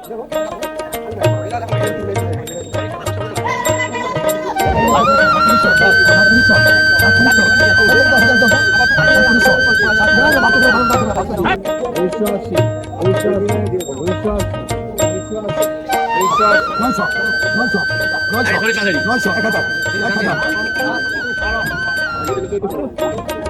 তিন এই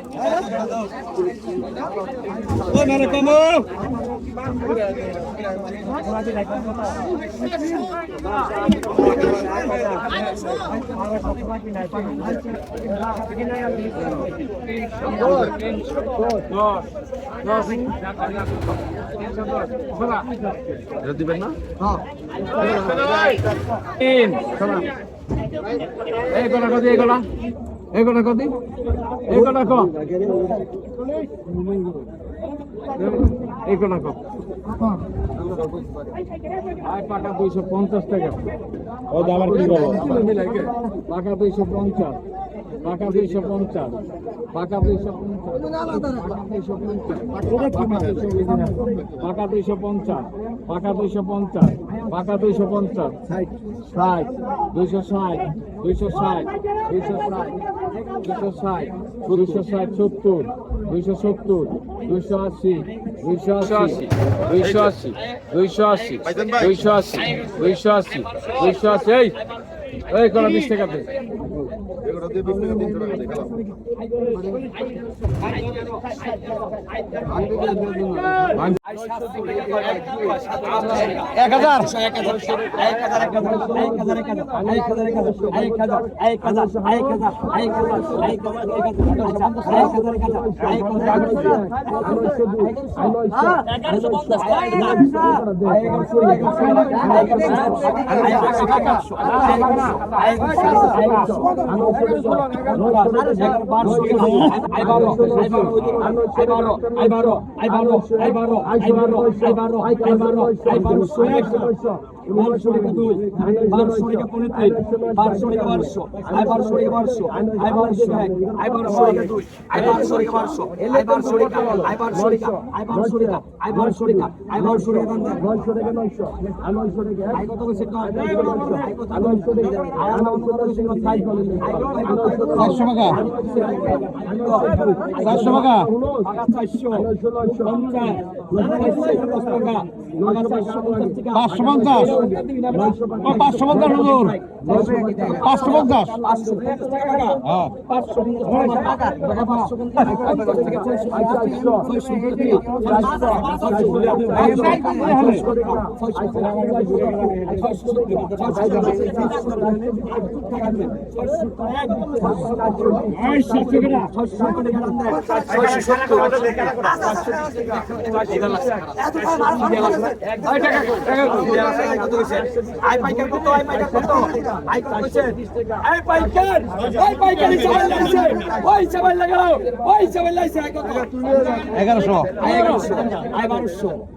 কলা কদি এই কলা এই কলা কদি? এই কলা ক? এই কলা ক? আয় পাকা দুইশো পঞ্চাশ টাকা। ও আবার কি বলো পাকা দুইশো পঞ্চাশ। পাকা দুইশো পঞ্চাশ পাকা দুইশো পাকা দুইশো পঞ্চাশ পাকা দুইশো পঞ্চাশ পাকা দুইশো পঞ্চাশ ষাট দুইশো ষাট দুইশো ষাট দুইশো ষাট দুইশো ষাট দুইশো ষাট সত্তর দুইশো সত্তর দুইশো আশি দুইশো আশি দুইশো আশি দুইশো আশি দুইশো আশি দুইশো আশি দুইশো আশি এই এই কোনো বিশ টাকাতে এক হাজার চারশো টাকা চারশো টাকা পাঁচশো পঞ্চাশ ও পাঁচশো পঞ্চাশ হুজুর পাঁচশো পঞ্চাশ হ্যাঁ আই পাইকার কত আই পাইকার কত আই কইছে আই পাইকার আই পাইকার হিসাবে লাইছে ওই হিসাবে লাগাও ওই হিসাবে লাইছে আই কত এগারোশো আই 1100 আই 1200 আই 12 আই 13 আই 13 আই 1100 আই 1100 আই 1100 আই 1100 আমার দেওয়া টাকা 20 টাকা 20 আই 13 টাকা। 1900 আই 1900 আই 1900 আই 1900 এক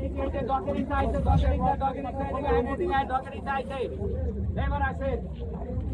2000 আই 2000 মাস্টার ভাই ভাগে লেগে গেছে আই 2000 2000 আই 2000 প্রতিদিন তোর কম দেবে না এবার আসেন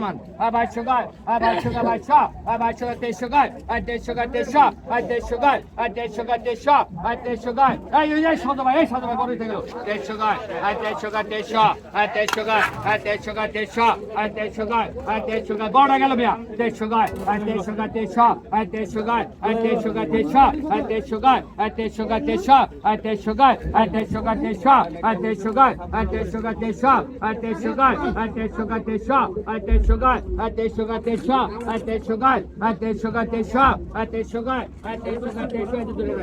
সমান আর বাইশশো গায় আর বাইশশো গা বাইশ আর বাইশশো গা তেইশশো গায় আর দেড়শো গা দেড়শো আর দেড়শো গায় আর দেড়শো গা দেড়শো আর দেড়শো গায় এই এই শত ভাই এই শত ভাই বড় থেকে দেড়শো গায় আর দেড়শো গা দেড়শো আর দেড়শো গায় আর দেড়শো গা দেড়শো আর দেড়শো গায় আর দেড়শো গায় বড় গেল ভাইয়া দেড়শো গায় আর দেড়শো গা দেড়শো আর দেড়শো গায় আর দেড়শো গা দেড়শো আর দেড়শো গায় আর দেড়শো গা দেড়শো আর দেড়শো গায় আর দেড়শো গা দেড়শো আর দেড়শো গায় আর দেড়শো গা দেড়শো আর দেড়শো গায় আর দেড়শো গা দেড়শো আর দেড়শো Teşogal, Teşogal, Teşa, Teşogal, Teşogal, Teşa, Teşogal, Teşogal, Teşa de dure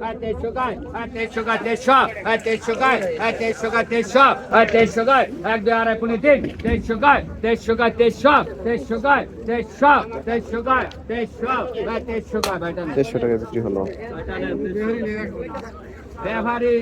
bak. Teşogal, Teşogal, Teşa, Teşogal, Teşogal, Teşa, Teşogal, এক দুই আড়াই পুনে তিন Teşogal, Teşogal, Teşa, Teşogal, Teşa, Teşogal, Teşa, Teşogal, Teşogal, 300 টাকা বিক্রি হলো ব্যবহারী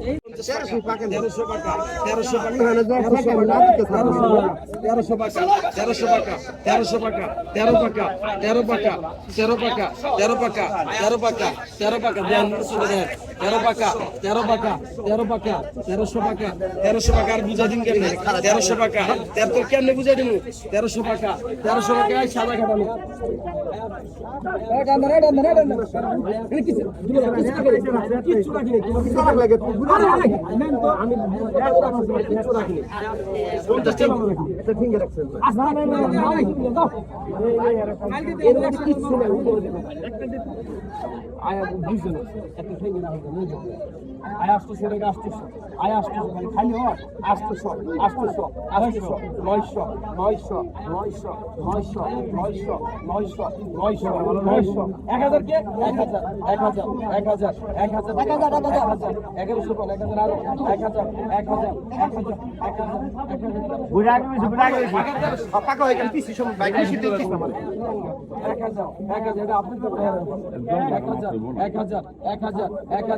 এই তেরোশো টাকা তেরোশো টাকা তেরোশো টাকা তেরোশো টাকা তেরোশো টাকা তেরো টাকা তেরো টাকা তেরো টাকা তেরো টাকা তেরো টাকা তেরো টাকা দেন দেন তেরো পাকা তেরো পাকা তেরো পাকা, তেরোশো পাকা তেরোশো পাকা আর বুঝা দিন কেমনে? তেরোশো পাকা। তেরো তোর কেমনে বুঝাই দিব তেরোশো পাকা তেরোশো পাকা সাদা খাটানো আয়া বুঝছে না? এত আয় আসতেছে রেগে আসতেছে আয় আসতেছে মানে খালি হয় আসতেছো আসতেছো আসতেছো নয়শো নয়শো নয়শো নয়শো নয়শো নয়শো নয়শো নয়শো এক হাজার কে এক হাজার এক হাজার এক হাজার এক হাজার এক হাজার এক হাজার এগারোশো কোন এক হাজার আরও এক হাজার এক হাজার এক হাজার এক হাজার এক হাজার বুড়া গেছে বুড়া গেছে পাকা হয়ে গেল পিসি সময় বাইক নিয়ে এক হাজার এক হাজার এটা আপনি তো এক হাজার এক হাজার এক হাজার এক হাজার এক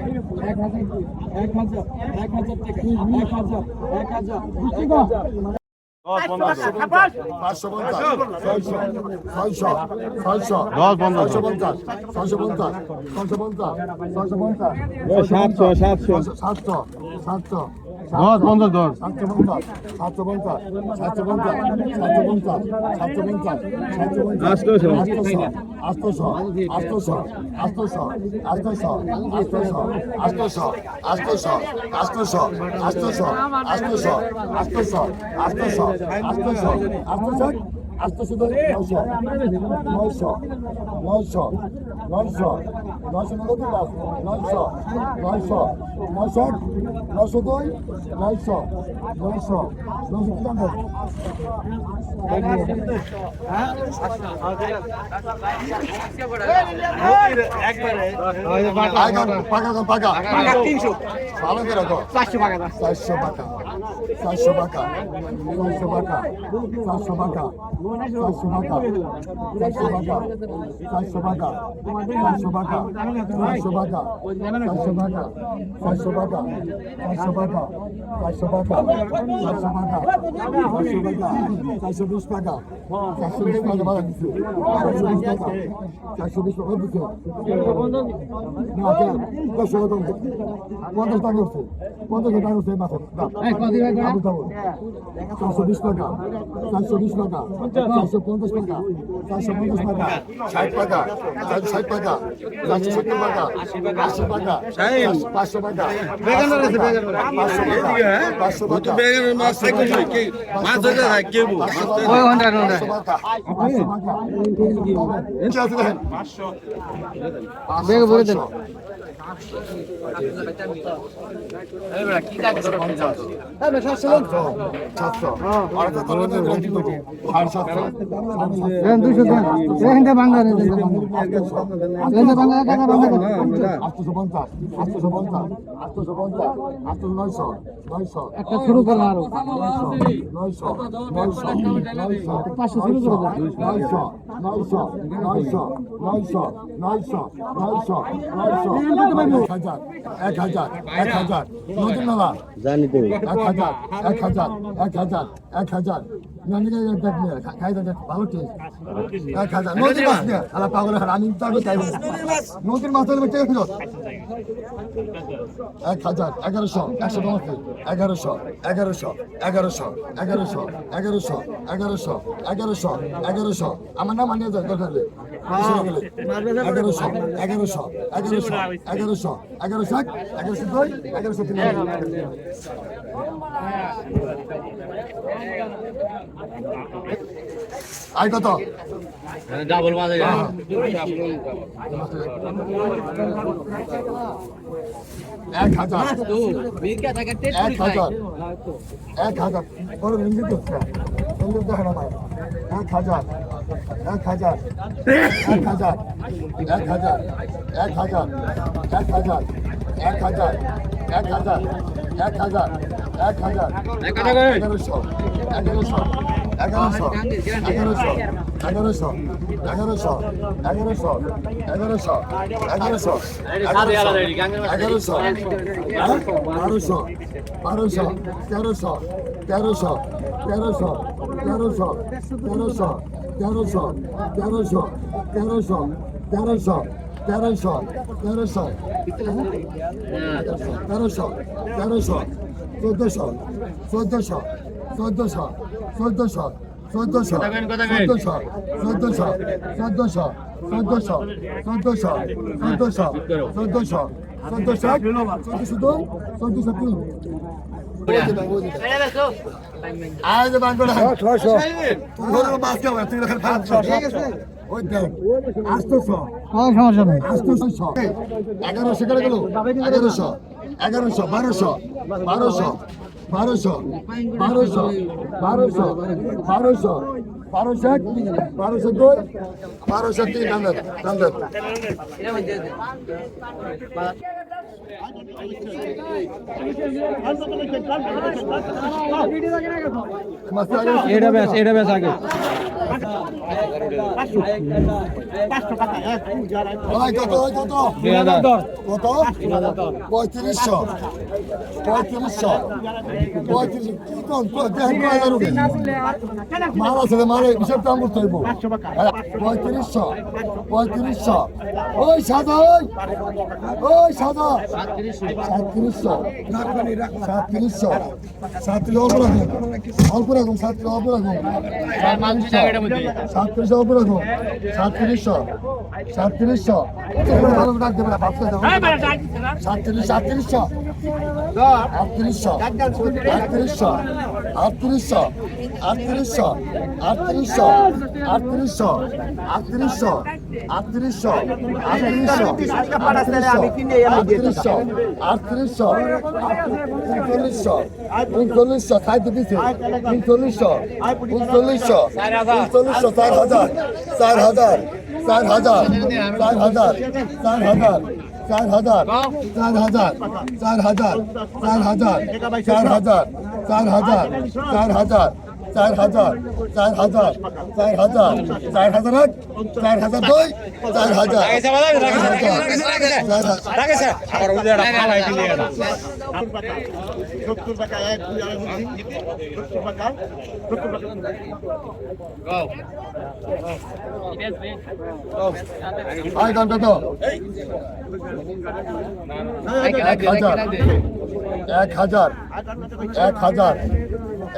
এক হাজার এক হাজার এক হাজার টাকা এক হাজার এক হাজার দশ পঞ্চাশ সাতশো সাতশো সাতশো সাতশো দশ বন্ধ দশ সাতশো পঞ্চাশ সাতশো পঞ্চাশ সাতশো পঞ্চাশ সাতশো পঞ্চাশ সাতশো পঞ্চাশ সাতশো পঞ্চাশ আটশোশো। আটশোশো আটশোশো আটশোশো আটশোশো আটশোশো আটশোশো আটশোশো আটশোশো আটশোশো আটশোশো আটশোশো আটশোশো আটশোশো আটশোশো নয়শো। নয়শো। নয়শো। নয়শো। নয়শো নব্বই নয়শো। নয়শো। নয়শো নয়শো দুই। নয়শো। নয়শো। নয়শো তিরানব্বই পাকা পাকা। পাকা তিনশো। ভালো করে চারশো টাকা চারশো টাকা চারশো টাকা চারশো টাকা চারশো টাকা চারশো টাকা চারশো টাকা চারশো টাকা চারশো টাকা চারশো টাকা চারশো টাকা চারশো টাকা চারশো টাকা চারশো টাকা চারশো টাকা চারশো টাকা চারশো বিশ টাকা চারশো বিশ টাকা বাড়া দিচ্ছে চারশো বিশ টাকা চারশো বিশ টাকা দিচ্ছে পঞ্চাশ টাকা উঠছে পঞ্চাশ টাকা উঠছে মাথা আবু তাবু চারশো বিশ টাকা। চারশো বিশ টাকা। চারশো পঞ্চাশ টাকা। চারশো পঞ্চাশ টাকা। ষাট টাকা। চারশো ষাট টাকা। চারশো সত্তর টাকা। আশি টাকা। পাঁচশো টাকা। পাঁচশো টাকা। পাঁচশো টাকা। বেগানের মাছ থাকে না মাছ থাকে। কে বু ঘণ্টা। ঘণ্টা পাঁচশো টাকা। একটা শুরু করলাম আরও নয়শো নয়শো নয়শো পাঁচশো শুরু করব নয়শো নয়শো নয়শো নয়শো নয়শো এক হাজার এক হাজার এক হাজার নতুন এক হাজার এক হাজার এক হাজার এক হাজার। নদীর মাছ হলে টেকে ফিরত এক হাজার এগারোশো একশো নমস্তে এগারোশো এগারোশো এগারোশো এগারোশো এগারোশো এগারোশো এগারোশো এগারোশো আমার নাম মানিয়ে যায় দরকার। এগারোশো এগারোশো এগারোশো এগারোশো এগারোশো এক এগারোশো দুই এগারোশো তিন আই কত? ডাবল মাছ এক হাজার। এক হাজার। এক হাজার। বড় ইঞ্জিন দিচ্ছে ইঞ্জিন দেখে না এক হাজার। এক হাজার। এক হাজার। এক হাজার। এক হাজার। এক হাজার। এক হাজার এক হাজার এক হাজার এক হাজার এগারোশো এগারোশো এগারোশো এগারোশো এগারোশো এগারোশো এগারোশো এগারোশো এগারোশো এগারোশো বারোশো বারোশো তেরোশো তেরোশো তেরোশো তেরোশো তেরোশো তেরোশো তেরোশো তেরোশো তেরোশো তেরোশো তেরোশো তেরোশো তেরোশো চোদ্দশো চোদ্দশো চোদ্দশো চোদ্দশো চোদ্দশো চোদ্দশো চোদ্দশো চোদ্দশো চোদ্দশো চোদ্দশো চোদ্দশো চোদ্দশো চোদ্দশো চোদ্দশো দুই চোদ্দশো তিন আজ বাংলা ছয়শো তুই হলো মাছ কেমন ওই দেখ আসতেছো। হ্যাঁ সমস্যা নেই। আসতেছো এগারোশো করে গেল। এগারোশো এগারোশো বারোশো বারোশো বারোশো বারোশো বারোশো বারোশো বারোশো এক বারোশো দুই বারোশো তিন হাজার হাজার এটা ব্যাস এটা ব্যাস আগে। পঁয়ত্রিশশো। পঁয়ত্রিশশো। পঁয়ত্রিশ কি কোন মাল আছে মাল মালে হিসাব দাম করতে হইব পঁয়ত্রিশশো পঁয়ত্রিশশো। ওই সাদা, ওই। ওই সাদা। সাতত্রিশশো সাতত্রিশশো। সাতত্রিশ অল্প রাখুন। অল্প রাখুন, সাতত্রিশ অল্প রাখুন। সাতত্রিশ অল্প রাখুন। সাতত্রিশশো সাতত্রিশশো। ভালো আটত্রিশশো আটত্রিশশো আটত্রিশশো আটত্রিশশো আটত্রিশশো আটত্রিশশো আটত্রিশশো উনচল্লিশশো উনচল্লিশশো খাইতে দিছে উনচল্লিশশো উনচল্লিশশো উনচল্লিশশো চার হাজার চার হাজার চার হাজার চার হাজার চার হাজার চার হাজার চার হাজার চার হাজার চার হাজার চার হাজার চার হাজার চার হাজার চার হাজার চার হাজার চার হাজার চার হাজার এক চার হাজার দুই চার হাজার আয় তো এক হাজার এক হাজার এক হাজার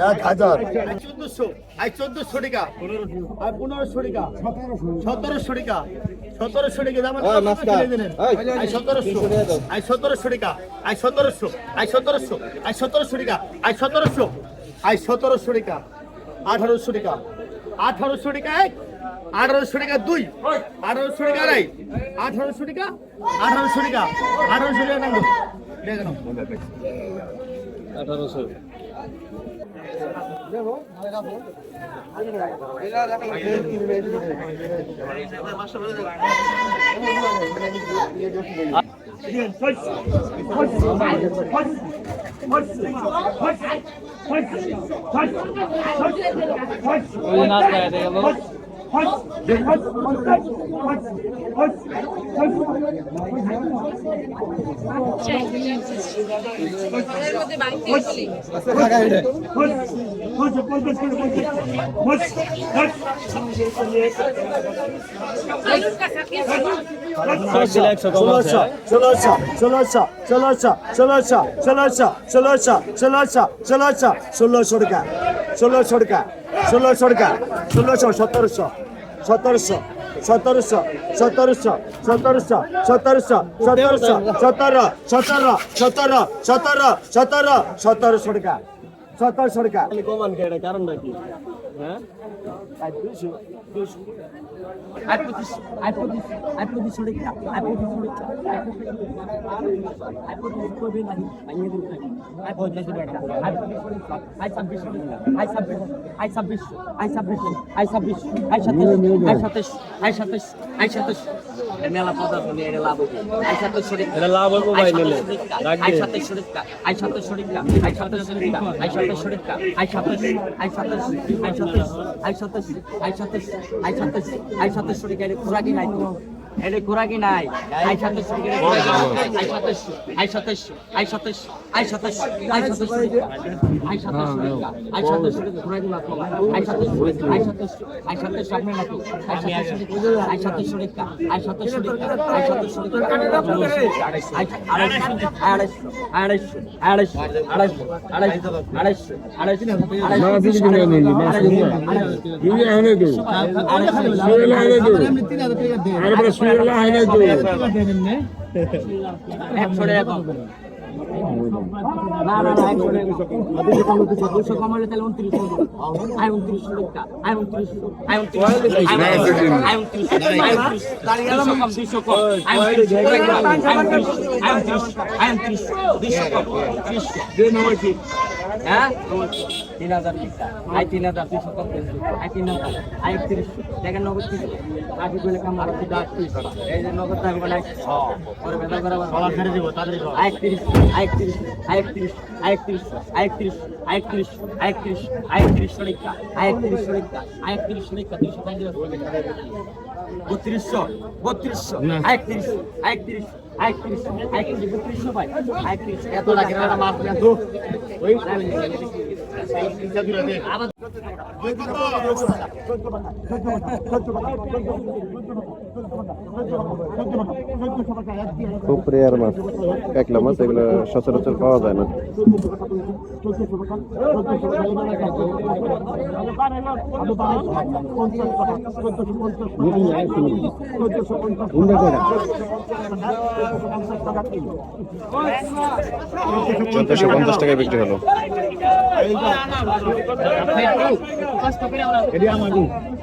এক হাজার। চোদ্দশো আই চোদ্দশো টাকা। আর পনেরোশো টাকা। সতেরোশো টাকা। সতেরোশো টাকা দাম সতেরোশো আই সতেরোশো। টাকা আই সতেরোশো আই সতেরোশো। আই সতেরোশো। টাকা। আই সতেরোশো। আই সতেরোশো টাকা। আঠারোশো টাকা। আঠারোশো টাকা এক। আঠারোশো টাকা দুই। আঠারোশো টাকা আড়াই। আঠারোশো টাকা। আঠারোশো টাকা। আঠারোশো টাকা দেখো ওই নাচ গাইতে গেল Aç, चलो aç, aç, aç, सोलह सौ रुपया सोलह सौ रुपया ষোলোশো টাকা। ষোলোশো টাকা সতেরোশো সতেরোশো সতেরোশো সতেরোশো সতেরোশো সতেরোশো সতেরোশো সতেরো সতেরো সতেরো সতেরো সতেরো সতেরোশো টাকা। সতেরোশো টাকা। কমান কারণটা কি? হ্যাঁ? দুশো দুশো আর প্রতি আর প্রতি আর প্রতি ছোড়ে আর প্রতি ছোড়ে আর প্রতি করবে না আইয়ে দিন আর বদলা ছোড়ে আর আই ছাব্বিশ আই ছাব্বিশ আই ছাব্বিশ আই ছাব্বিশ আই ছাব্বিশ আই সাতাশ আই সাতাশ আই সাতাশ আই মেলা পদা শুনে এটা লাভ হবে আই সাতাশ শরীর এটা লাভ হবে ভাই মেলে আই সাতাশ শরীর আই সাতাশ শরীর আই সাতাশ শরীর আই সাতাশ শরীর আই সাতাশ আই সাতাশ আই সাতাশ আই সাতাশ আই সাতাশ আই সাতাশ আই সাতাশ আর শরীরে খোরাকি নাই তো তো এর খোরাকি নাই আই। আই সাথে আই সাথে আই সাথে আই সাথে আই সাথে আই সাথে আই না আই সাথে আই আই সাথে সামনে না তো আই আড়াইশো আড়াইশো আড়াইশো আড়াইশো আড়াইশো আড়াইশো আড়াইশো বিসমিল্লাহ টাকা না না না একশো টাকা দুশো কম হলে তাহলে উনত্রিশ আই উনত্রিশ টাকা আই উনত্রিশ আই উনত্রিশ আই উনত্রিশ আই উনত্রিশ দুশো কম দুশো কম আই উনত্রিশ আই উনত্রিশ আই উনত্রিশ আই উনত্রিশ দুশো কম ত্রিশ দুই নম্বর ঠিক হ্যাঁ দুশো একত্রিশ আটত্রিশ আটত্রিশ আটত্রিশ আটত্রিশ আটত্রিশ আটত্রিশ আটত্রিশ সরিকা আটত্রিশ সরিকা আটত্রিশ সরিকা দুইশো বত্রিশশো বত্রিশশো আটত্রিশ আটত্রিশ আটত্রিশ আটত্রিশ বত্রিশশো ভাই আটত্রিশ এত লাগে না মাছ ওই আবার খুব রেয়ার মাছ একলা মাছ এগুলো সচরাচর পাওয়া যায় না চোদ্দশো পঞ্চাশ টাকায় বিক্রি হলো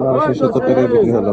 বারোশো সত্তর টাকায় বিক্রি হলো।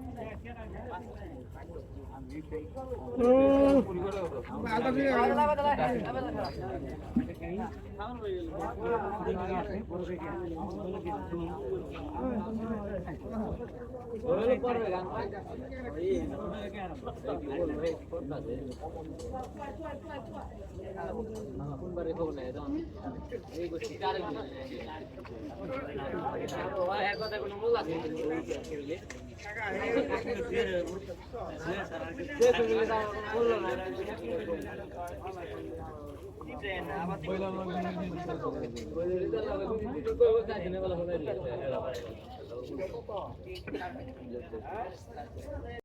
এই গোষ্ঠী কার কথা বলল না।